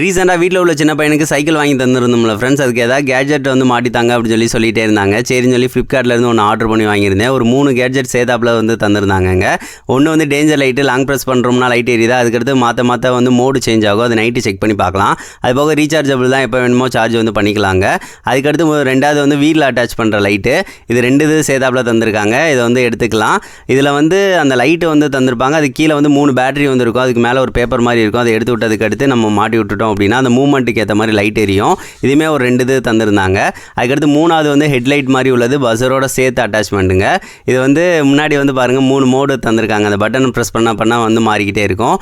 ரீசெண்டாக வீட்டில் உள்ள சின்ன பையனுக்கு சைக்கிள் வாங்கி தந்துருந்தோம்ல ஃப்ரெண்ட்ஸ் அதுக்கு ஏதாவது கேட்ஜெட் வந்து மாட்டித்தாங்க அப்படின்னு சொல்லி சொல்லிட்டே இருந்தாங்க. சரின்னு சொல்லி ஃப்ளிப்கார்ட்லேருந்து ஒன்று ஆர்டர் பண்ணி வாங்கியிருந்தேன். ஒரு மூணு கேட்ஜெட் சேதாப்பில் வந்து தந்திருந்தாங்கங்க ஒன்று வந்து டேஞ்சர் லைட்டு லாங் ப்ரெஸ் பண்ணுறோம்னா லைட் எரியுதா? அதுக்கடுத்து மாற்ற மாற்ற வந்து மோடு சேஞ்ச் ஆகும். அது நைட்டு செக் பண்ணி பார்க்கலாம். அது போக ரீசார்ஜபிள் தான் எப்போ வேணுமோ சார்ஜ் வந்து பண்ணிக்கலாங்க. அதுக்கடுத்து ரெண்டாவது வந்து வீலில் அட்டாச் பண்ணுற லைட்டு இது ரெண்டு இது சேதாப்பில் தந்திருக்காங்க. இதை வந்து எடுத்துக்கலாம். இதில் வந்து அந்த லைட்டு வந்து தந்திருப்பாங்க. அது கீழே வந்து மூணு பேட்டரி வந்து இருக்கும். அதுக்கு மேலே ஒரு பேப்பர் மாதிரி இருக்கும். அதை எடுத்து விட்டதுக்கு அடுத்து நம்ம மாட்டி விட்டுட்டோம் அப்படின்னா அந்த மூவ்மெண்ட்டுக்கு ஏற்ற மாதிரி லைட் எரியும். இதுவுமே ஒரு ரெண்டு இது தந்திருந்தாங்க. அதுக்கடுத்து மூணாவது வந்து ஹெட்லைட் மாதிரி உள்ளது பஸ்ஸரோட சேர்த்து அட்டாச்மெண்ட்டுங்க இது வந்து முன்னாடி வந்து பாருங்கள் மூணு மோடு தந்திருக்காங்க. அந்த பட்டன் ப்ரெஸ் பண்ண பண்ணால் வந்து மாறிக்கிட்டே இருக்கும்.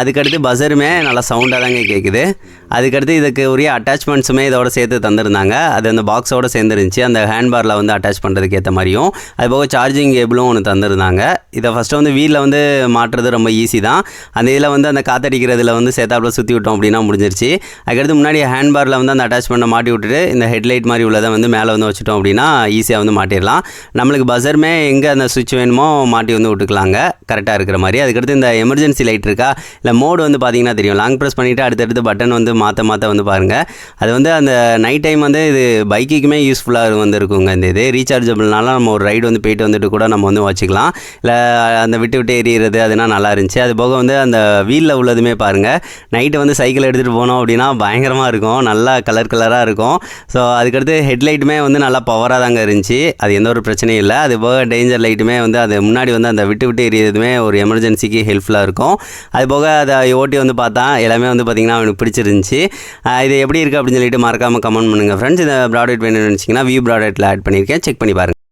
அதுக்கடுத்து பஸ்ஸருமே நல்லா சவுண்டாக தாங்க கேட்குது அதுக்கடுத்து இதுக்கு உரிய அட்டாச்மெண்ட்ஸுமே இதோட சேர்த்து தந்திருந்தாங்க. அது அந்த பாக்ஸோட சேர்ந்துருந்துச்சு. அந்த ஹேண்ட்பாரில் வந்து அட்டாச் பண்ணுறதுக்கு ஏற்ற மாதிரியும். அது போக சார்ஜிங் கேபிளும் ஒன்று தந்திருந்தாங்க. இதை ஃபஸ்ட்டு வந்து வீலில் வந்து மாட்டுறது ரொம்ப ஈஸி தான். அந்த இதில் வந்து அந்த காத்தடிக்கிறதுல வந்து சேர்த்தாப்புல சுற்றி விட்டோம் அப்படின்னா தெரிஞ்சிருச்சு அதுக்கடுத்து முன்னாடி ஹேண்ட்பாரில் வந்து அந்த அட்டாச் பண்ண மாட்டி விட்டுட்டு இந்த ஹெட்லைட் மாதிரி உள்ளதை வந்து மேலே வந்து வச்சுட்டோம் அப்படின்னா ஈஸியாக வந்து மாட்டிடலாம். நம்மளுக்கு பஸருமே எங்கே அந்த சுவிட்ச் வேணுமோ மாட்டி வந்து விட்டுக்கலாங்க. கரெக்டாக இருக்கிற மாதிரி. அதுக்கடுத்து இந்த எமர்ஜென்சி லைட் இருக்கா? இல்லை மோடு வந்து பார்த்தீங்கன்னா தெரியும். லாங் ப்ரெஸ் பண்ணிவிட்டு அடுத்தடுத்து பட்டன் வந்து மாற்ற மாற்ற வந்து பாருங்கள் அது வந்து அந்த நைட் டைம் வந்து இது பைக்குக்குமே யூஸ்ஃபுல்லாக வந்து இருக்குங்க இந்த இது ரீசார்ஜபிள்னால நம்ம ஒரு ரைடு வந்து போயிட்டு வந்துட்டு கூட நம்ம வந்து வச்சுக்கலாம். இல்லை அந்த விட்டு விட்டு எரியிறது அதெல்லாம் நல்லா இருந்துச்சு. அது போக வந்து அந்த வீலில் உள்ளதுமே பாருங்கள் நைட்டு வந்து சைக்கிள் எடுத்து எடுத்துகிட்டு போனோம் அப்படின்னா பயங்கரமாக இருக்கும். நல்லா கலர் கலராக இருக்கும். ஸோ அதுக்கடுத்து ஹெட்லைட்டுமே வந்து நல்லா பவராக தாங்க இருந்துச்சு. அது எந்த ஒரு பிரச்சனையும் இல்லை. அது போக டேஞ்சர் லைட்டுமே வந்து அது முன்னாடி வந்து அந்த விட்டு விட்டு எரியதுமே ஒரு எமர்ஜென்சிக்கு ஹெல்ப்ஃபுல்லாக இருக்கும். அது போக அதை ஓட்டி வந்து பார்த்தா எல்லாமே வந்து பார்த்திங்கன்னா அவனுக்கு பிடிச்சிருந்துச்சி. இது எப்படி இருக்குது அப்படின்னு சொல்லிட்டு மறக்காமல் கமெண்ட் பண்ணுங்கள் ஃப்ரெண்ட்ஸ் இந்த ப்ராடக்ட் வேணும்னு நினச்சிங்கன்னா வியூ ப்ராடக்ட்டில் ஆட் பண்ணியிருக்கேன். செக் பண்ணி பாருங்கள்